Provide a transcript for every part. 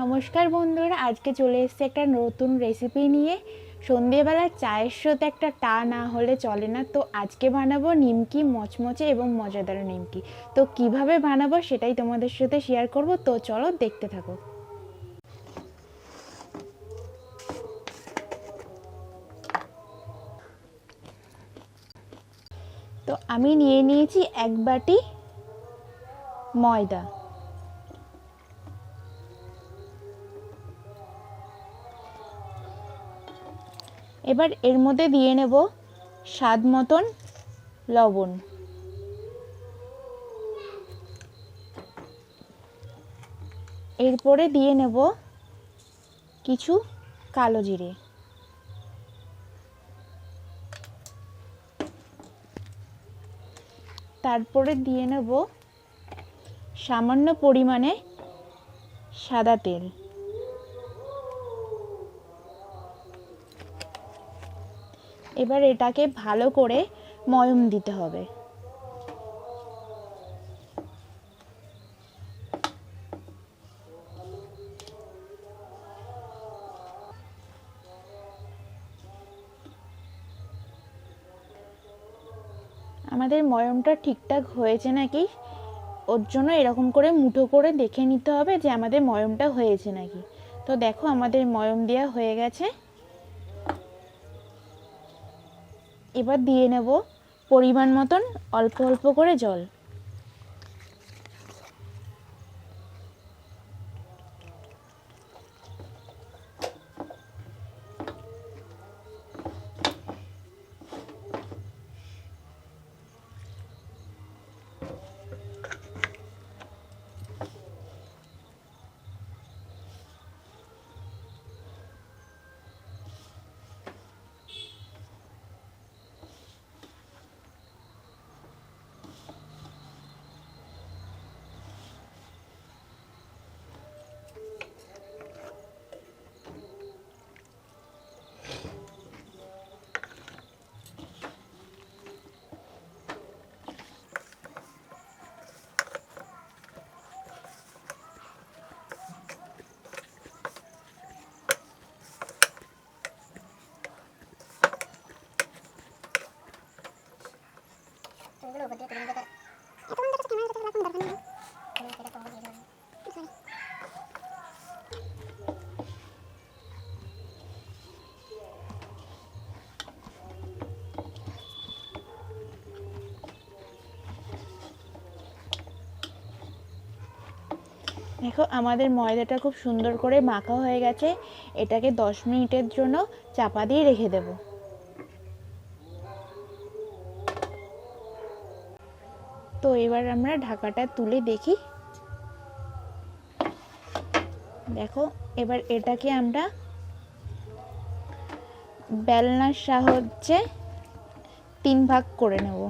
নমস্কার বন্ধুরা, আজকে চলে এসেছে একটা নতুন রেসিপি নিয়ে। সন্ধেবেলা চায়ের সাথে একটা টা না হলে চলে না। তো আজকে বানাবো নিমকি, মচমচে এবং মজাদার নিমকি। তো কীভাবে বানাবো সেটাই তোমাদের সাথে শেয়ার করব। তো চলো দেখতে থাকো। তো আমি নিয়ে নিয়েছি এক বাটি ময়দা। এবার এর মধ্যে দিয়ে নেব স্বাদ মতন লবণ। এরপরে দিয়ে নেব কিছু কালো জিরে। তারপরে দিয়ে নেব সামান্য পরিমাণে সাদা তেল। এবার এটাকে ভালো করে ময়ম দিতে হবে। আমাদের ময়মটা ঠিকঠাক হয়েছে নাকি? ওর জন্য এরকম করে মুঠো করে দেখে নিতে হবে যে আমাদের ময়মটা হয়েছে নাকি। তো দেখো আমাদের ময়ম দেওয়া হয়ে গেছে। এবার দিয়ে নেব পরিমাণ মতন অল্প অল্প করে জল। দেখো, আমাদের ময়দাটা খুব সুন্দর করে মাখা হয়ে গেছে। এটাকে দশ মিনিটের জন্য চাপা দিয়ে রেখে দেব। এবার আমরা ঢাকাটা তুলে দেখি। দেখো, এবার এটাকে আমরা বেলনার সাহায্যে তিন ভাগ করে নেব।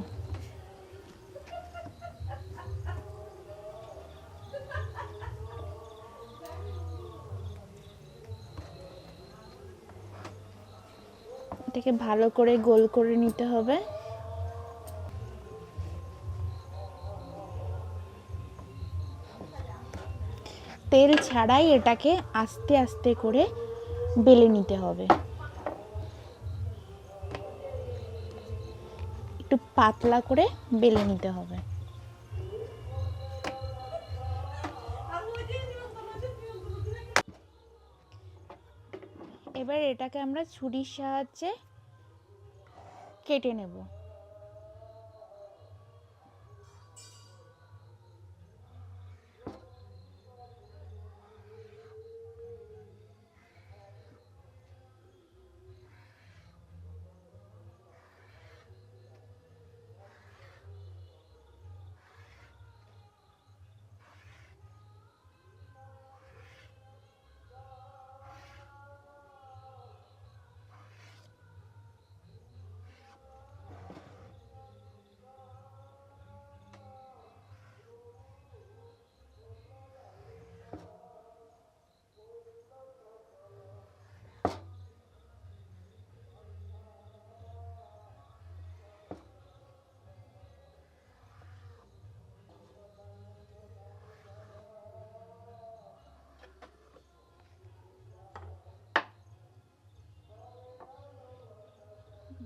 এটাকে ভালো করে গোল করে নিতে হবে। তেল ছাড়াই এটাকে আস্তে আস্তে করে বেলে নিতে হবে। একটু পাতলা করে বেলে নিতে হবে। এবার এটাকে আমরা ছুরির সাহায্যে কেটে নেব।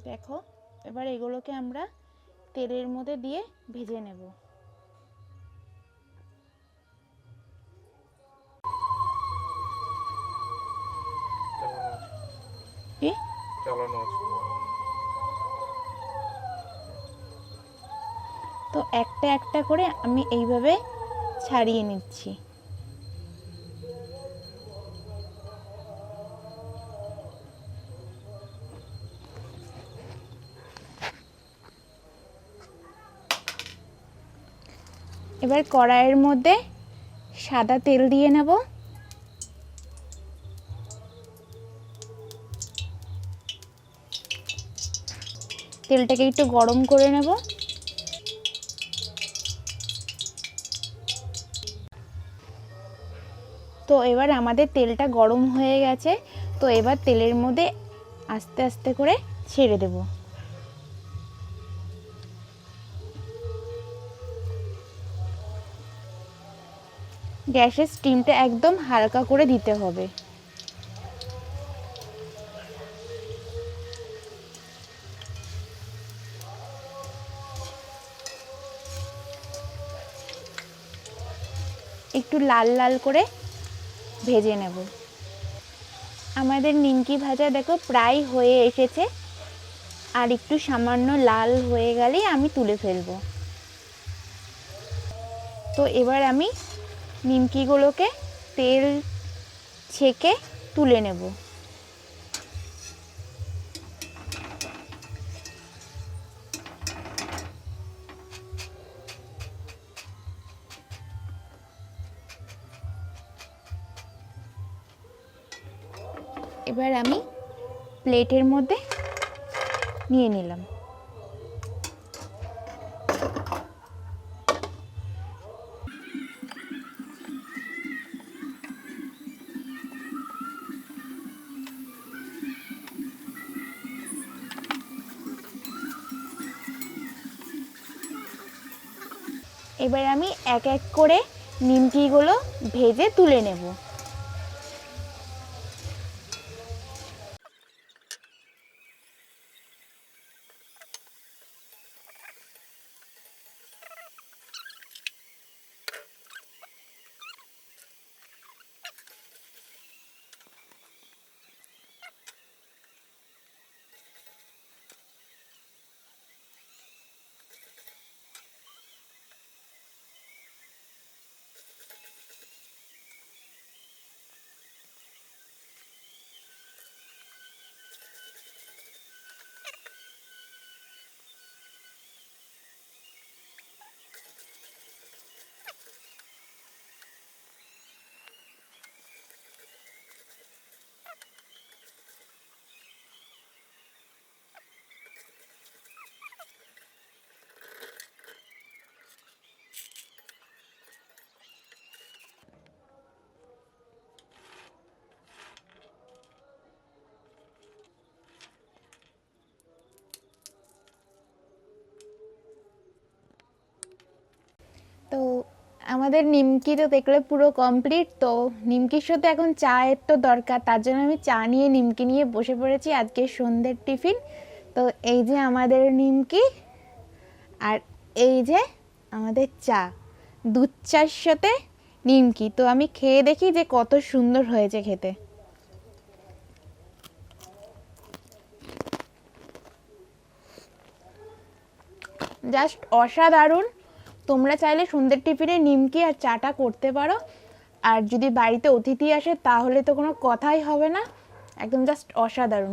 দেখো এবার এগুলোকে আমরা তেলের মধ্যে দিয়ে ভেজে নেব। তো একটা একটা করে আমি এইভাবে ছাড়িয়ে নিচ্ছি। এবার কড়াইয়ের মধ্যে সাদা তেল দিয়ে নেব। তেলটাকে একটু গরম করে নেব। তো এবার আমাদের তেলটা গরম হয়ে গেছে, তো এবার তেলের মধ্যে আস্তে আস্তে করে ছেড়ে দেব। গ্যাসের স্টিমটা একদম হালকা করে দিতে হবে। একটু লাল লাল করে ভেজে নেব। আমাদের নিমকি ভাজা দেখো প্রায় হয়ে এসেছে। আর একটু সামান্য লাল হয়ে গেলেই আমি তুলে ফেলব। তো এবার আমি নিমকিগুলোকে তেল ছেঁকে তুলে নেব। এবার আমি প্লেটের মধ্যে নিয়ে নিলাম। এবার আমি এক এক করে নিমকিগুলো ভেজে তুলে নেব। তো আমাদের নিমকি তো দেখলে পুরো কমপ্লিট তো নিমকির সাথে এখন চায়ের তো দরকার, তার জন্য আমি চা নিয়ে নিমকি নিয়ে বসে পড়েছি আজকে সন্ধ্যের টিফিন। তো এই যে আমাদের নিমকি আর এই যে আমাদের চা, দুধ চার সাথে নিমকি। তো আমি খেয়ে দেখি যে কত সুন্দর হয়েছে খেতে। জাস্ট অসাধারণ। তোমরা চাইলে সন্ধ্যের টিফিনে নিমকি আর চাটা করতে পারো। আর যদি বাড়িতে অতিথি আসে, তাহলে তো কোনো কথাই হবে না। একদম জাস্ট অসাধারণ।